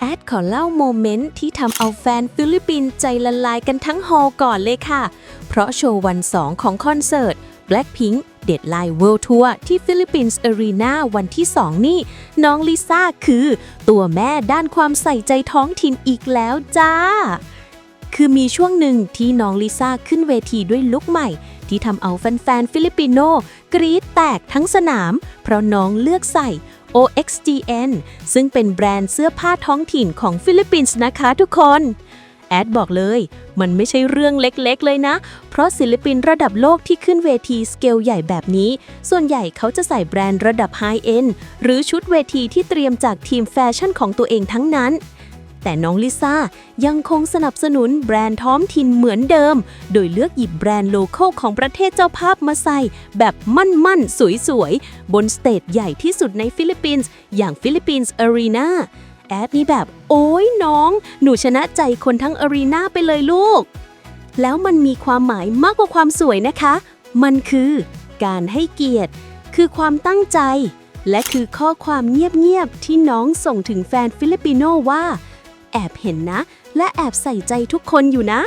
แอดขอเล่าโมเมนต์ที่ทำเอาแฟนฟิลิปปินส์ใจละลายกันทั้งฮอลล์ก่อนเลยค่ะ เพราะโชว์วัน 2 ของคอนเสิร์ต Blackpink Deadline World Tour ที่ฟิลิปปินส์อารีนาวันที่ 2 นี่ น้องลิซ่าคือ ตัวแม่ด้านความใส่ใจท้องถิ่นอีกแล้วจ้า คือมีช่วงหนึ่งที่น้องลิซ่าขึ้นเวทีด้วยลุคใหม่ ที่ทำเอาแฟนๆฟิลิปปิโนกรี๊ดแตกทั้งสนาม เพราะน้องเลือกใส่ OXGN ซึ่งเป็นแบรนด์เสื้อผ้าท้องถิ่นของฟิลิปปินส์นะคะทุกคน แอดบอกเลย มันไม่ใช่เรื่องเล็กๆเลยนะ เพราะศิลปินระดับโลกที่ขึ้นเวทีสเกลใหญ่แบบนี้ ส่วนใหญ่เขาจะใส่แบรนด์ระดับไฮเอ็นหรือชุดเวทีที่เตรียมจากทีมแฟชั่นของตัวเองทั้งนั้น แต่น้องลิซ่ายังคงสนับสนุนแบรนด์ท้องถิ่นเหมือนเดิม โดยเลือกหยิบแบรนด์โลเคอลของประเทศเจ้าภาพมาใส่ แบบมั่นๆ สวยๆ บนสเตจใหญ่ที่สุดในฟิลิปปินส์อย่างฟิลิปปินส์อารีนาแอดนี่แบบ โอ้ยน้อง หนูชนะใจคนทั้งอารีนาไปเลยลูก แล้วมันมีความหมายมากกว่าความสวยนะคะ มันคือการให้เกียรติ คือความตั้งใจ และคือข้อความเงียบๆ ที่น้องส่งถึงแฟนฟิลิปปิโนว่า แอบเห็นนะ และแอบใส่ใจทุกคนอยู่นะ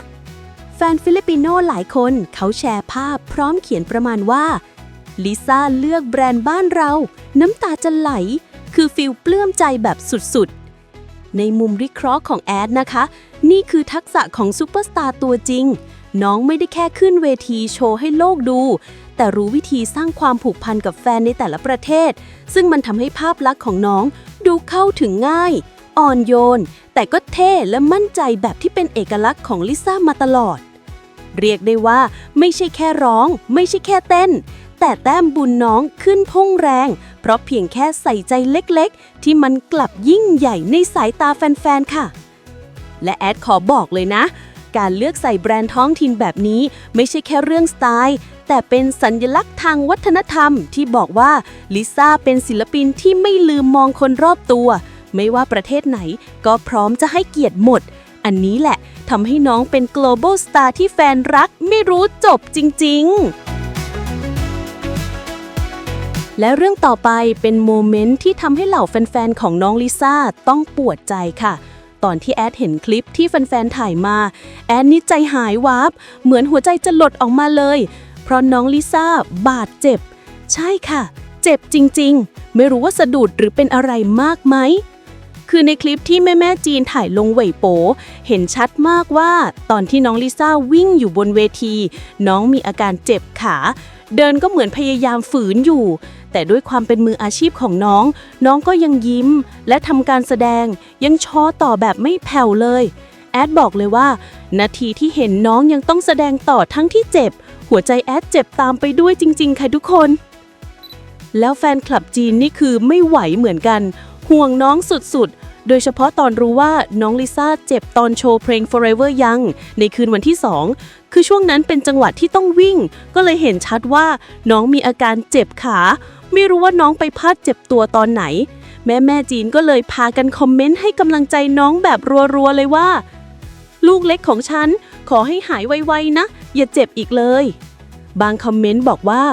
แฟนฟิลิปปิโนหลายคนเขาแชร์ภาพพร้อมเขียนประมาณว่าลิซ่าเลือกแบรนด์บ้านเรา น้ำตาจะไหล คือฟิลปลื้มใจแบบสุดๆ ในมุมวิเคราะห์ของแอดนะคะ นี่คือทักษะของซูเปอร์สตาร์ตัวจริง น้องไม่ได้แค่ขึ้นเวทีโชว์ให้โลกดู แต่รู้วิธีสร้างความผูกพันกับแฟนในแต่ละประเทศ ซึ่งมันทำให้ภาพลักษณ์ของน้องดูเข้าถึงง่าย อ่อนโยน แต่ก็เท่และมั่นใจแบบที่เป็นเอกลักษณ์ของลิซ่ามาตลอด เรียกได้ว่าไม่ใช่แค่ร้อง ไม่ใช่แค่เต้น แต่แต้มบุญน้องขึ้นพุ่งแรง เพราะเพียงแค่ใส่ใจเล็กๆ ที่มันกลับยิ่งใหญ่ในสายตาแฟนๆ ค่ะ และแอดขอบอกเลยนะ การเลือกใส่แบรนด์ท้องถิ่นแบบนี้ไม่ใช่แค่เรื่องสไตล์แต่เป็นสัญลักษณ์ทางวัฒนธรรมที่บอกว่าลิซ่าเป็นศิลปินที่ไม่ลืมมองคนรอบตัว ไม่ว่าประเทศไหนก็พร้อมจะให้เกียรติหมด อันนี้แหละทำให้น้องเป็น global star ที่แฟนรักไม่รู้จบจริง ๆและเรื่องต่อไปเป็นโมเมนต์ที่ทำให้เหล่าแฟนๆ ของน้องลิซ่าต้องปวดใจค่ะ ตอนที่แอดเห็นคลิปที่แฟนๆ ถ่ายมา แอดนี่ใจหายวาบ เหมือนหัวใจจะหลดออกมาเลย เพราะน้องลิซ่าบาดเจ็บ ใช่ค่ะ เจ็บจริงๆ ไม่รู้ว่าสะดุดหรือเป็นอะไรมากไหม คือในคลิปที่แม่แม่จีนถ่ายลงเหวยโป เห็นชัดมากว่าตอนที่น้องลิซ่าวิ่งอยู่บนเวที น้องมีอาการเจ็บขา เดินก็เหมือนพยายามฝืนอยู่ แต่ด้วยความเป็นมืออาชีพของน้อง น้องก็ยังยิ้ม และทำการแสดงยังชอต่อแบบไม่แผ่วเลย แอดบอกเลยว่า นาทีที่เห็นน้องยังต้องแสดงต่อทั้งที่เจ็บ หัวใจแอดเจ็บตามไปด้วยจริง ๆ ค่ะทุกคนแล้วแฟนคลับจีนนี่คือไม่ไหวเหมือนกัน ห่วงน้องสุดๆ โดยเฉพาะตอนรู้ว่าน้องลิซ่าเจ็บตอนโชว์เพลง Forever Young ในคืนวันที่ 2 คือช่วงนั้นเป็นจังหวะที่ต้องวิ่ง ก็เลยเห็นชัดว่าน้องมีอาการเจ็บขา ไม่รู้ว่าน้องไปพลาดเจ็บตัวตอนไหน แม่แม่จีนก็เลยพากันคอมเมนต์ให้กำลังใจน้องแบบรัวๆเลยว่า ลูกเล็กของฉัน ขอให้หายไวๆนะ อย่าเจ็บอีกเลย บางคอมเมนต์บอกว่า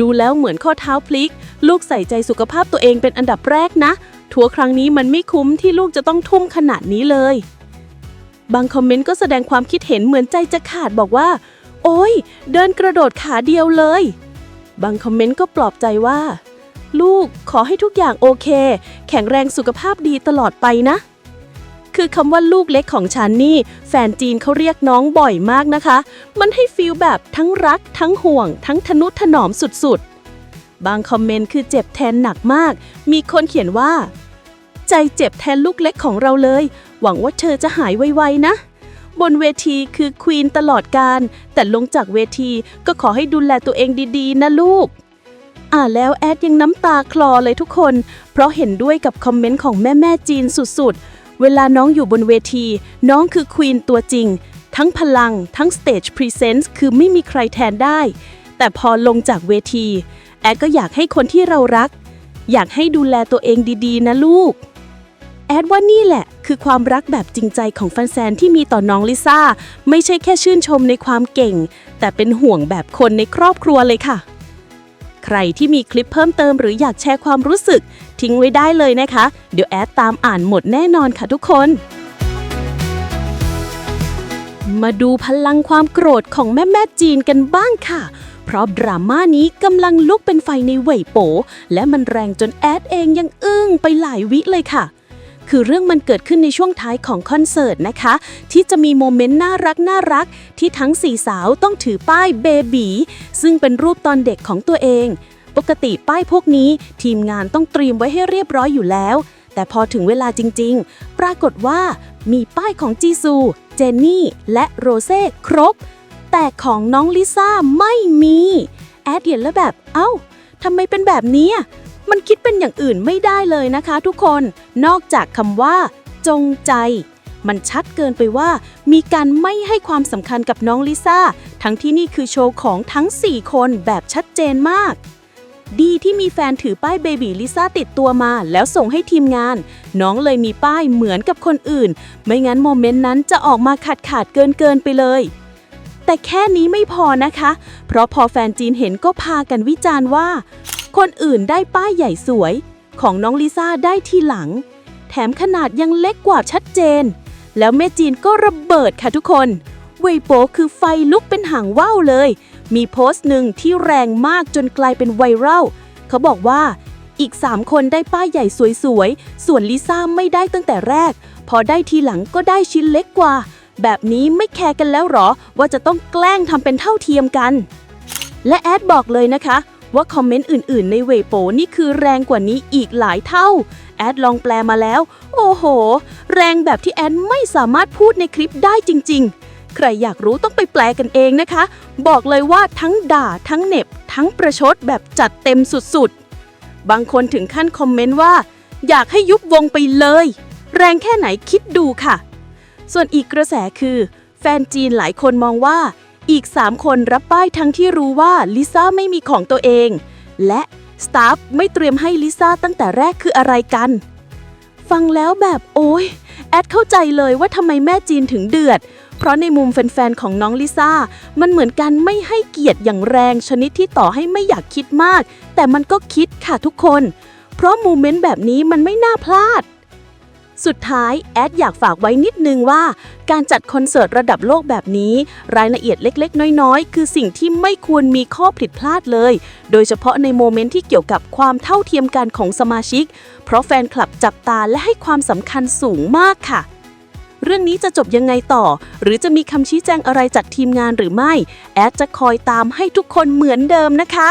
ดูแล้วเหมือนข้อเท้าพลิก ลูกใส่ใจสุขภาพตัวเองเป็นอันดับแรกนะ ทัวร์ครั้งนี้มันไม่คุ้มที่ลูกจะต้องทุ่มขนาดนี้เลย บางคอมเมนต์ก็แสดงความคิดเห็นเหมือนใจจะขาดบอกว่า โอ้ยเดินกระโดดขาเดียวเลย บางคอมเมนต์ก็ปลอบใจว่า ลูกขอให้ทุกอย่างโอเค แข็งแรงสุขภาพดีตลอดไปนะ คือคำว่าลูกเล็กของฉันนี่ แฟนจีนเขาเรียกน้องบ่อยมากนะคะ มันให้ฟีลแบบทั้งรัก ทั้งห่วง ทั้งทนุถนอมสุดๆบางคอมเมนต์คือเจ็บแทนหนักมาก มีคนเขียนว่า ใจเจ็บแทนลูกเล็กของเราเลย หวังว่าเธอจะหายไวๆนะ บนเวทีคือควีนตลอดการ แต่ลงจากเวทีก็ขอให้ดูแลตัวเองดีๆ นะลูก อ่าแล้วแอดยังน้ำตาคลอเลยทุกคน เพราะเห็นด้วยกับคอมเมนต์ของแม่ๆจีนสุดๆ เวลาน้องอยู่บนเวที น้องคือควีนตัวจริง ทั้งพลัง ทั้งสเตจพรีเซนซ์คือไม่มีใครแทนได้ แต่พอลงจากเวที แอดก็อยากให้คนที่เรารักอยากให้ดูแลตัวเองดี ๆ นะลูก อดว่านี่แหละ คือความรักแบบจริงใจของแฟนๆที่มีต่อน้องลิซ่า ไม่ใช่แค่ชื่นชมในความเก่ง แต่เป็นห่วงแบบคนในครอบครัวเลยค่ะ ใครที่มีคลิปเพิ่มเติมหรืออยากแชร์ความรู้สึก ทิ้งไว้ได้เลยนะคะ เดี๋ยวแอดตามอ่านหมดแน่นอนค่ะทุกคน มาดูพลังความโกรธของแม่แม่จีนกันบ้างค่ะเพราะดราม่านี้กำลังลุกเป็นไฟในเหวยโป และมันแรงจนแอดเองยังอึ้งไปหลายวิเลยค่ะ คือเรื่องมันเกิดขึ้นในช่วงท้ายของคอนเสิร์ตนะคะ ที่จะมีโมเมนต์น่ารักน่ารัก ที่ทั้งสี่สาวต้องถือป้ายเบบีซึ่งเป็นรูปตอนเด็กของตัวเอง ปกติป้ายพวกนี้ ทีมงานต้องเตรียมไว้ให้เรียบร้อยอยู่แล้ว แต่พอถึงเวลาจริง ๆ ปรากฏว่ามีป้ายของจีซู เจนนี่ และโรเซ่ครบ แต่ของน้องลิซ่าไม่มี แอดเห็นแล้วแบบ เอ้าทำไมเป็นแบบนี้ มันคิดเป็นอย่างอื่นไม่ได้เลยนะคะทุกคน นอกจากคำว่า จงใจ มันชัดเกินไปว่า มีการไม่ให้ความสำคัญกับน้องลิซ่า ทั้งที่นี่คือโชว์ของทั้ง 4 คนแบบชัดเจนมากดีที่มีแฟนถือป้ายเบบีลิซ่าติดตัวมา แล้วส่งให้ทีมงาน น้องเลยมีป้ายเหมือนกับคนอื่น ไม่งั้นโมเมนต์นั้นจะออกมาขาดขาดๆเกินเกินๆไปเลย แต่แค่นี้ไม่พอนะคะ เพราะพอแฟนจีนเห็นก็พากันวิจารณ์ว่า คนอื่นได้ป้ายใหญ่สวย ของน้องลิซ่าได้ทีหลัง แถมขนาดยังเล็กกว่าชัดเจน แล้วแม่จีนก็ระเบิดค่ะทุกคนเวยโปคือไฟลุกเป็นหางว่าวเลย มีโพสต์หนึ่งที่แรงมากจนกลายเป็นไวรัลเขาบอกว่าอีก 3 คนได้ป้ายใหญ่สวยๆ ส่วนลิซ่าไม่ได้ตั้งแต่แรก พอได้ทีหลังก็ได้ชิ้นเล็กกว่า แบบนี้ไม่แคร์กันแล้วหรอ ว่าจะต้องแกล้งทำเป็นเท่าเทียมกัน และแอดบอกเลยนะคะ ว่าคอมเมนต์อื่น ๆ ในเวโปนี่คือแรงกว่านี้อีกหลายเท่า แอดลองแปลมาแล้ว โอ้โห แรงแบบที่แอดไม่สามารถพูดในคลิปได้จริง ๆ ใครอยากรู้ต้องไปแปลกันเองนะคะ บอกเลยว่าทั้งด่าทั้งเน็บ ทั้งประชดแบบจัดเต็มสุด ๆ บางคนถึงขั้นคอมเมนต์ว่า อยากให้ยุบวงไปเลย แรงแค่ไหนคิดดูค่ะ ส่วนอีกกระแสคือ แฟนจีนหลายคนมองว่า อีก 3 คนรับป้ายทั้งที่รู้ว่าลิซ่าไม่มีของตัวเอง และสตาฟไม่เตรียมให้ลิซ่าตั้งแต่แรกคืออะไรกัน ฟังแล้วแบบโอ้ยแอดเข้าใจเลยว่าทำไมแม่จีนถึงเดือด เพราะในมุมแฟนๆ ของน้องลิซ่า มันเหมือนกันไม่ให้เกียรติอย่างแรงชนิดที่ต่อให้ไม่อยากคิดมาก แต่มันก็คิดค่ะทุกคน เพราะโมเมนต์แบบนี้มันไม่น่าพลาด สุดท้าย แอดอยากฝากไว้นิดนึงว่า การจัดคอนเสิร์ตระดับโลกแบบนี้ รายละเอียดเล็กๆ น้อยๆ คือสิ่งที่ไม่ควรมีข้อผิดพลาดเลย โดยเฉพาะในโมเมนต์ที่เกี่ยวกับความเท่าเทียมกันของสมาชิก เพราะแฟนคลับจับตาและให้ความสำคัญสูงมากค่ะ เรื่องนี้จะจบยังไงต่อ หรือจะมีคำชี้แจงอะไรจากทีมงานหรือไม่ แอดจะคอยตามให้ทุกคนเหมือนเดิมนะคะ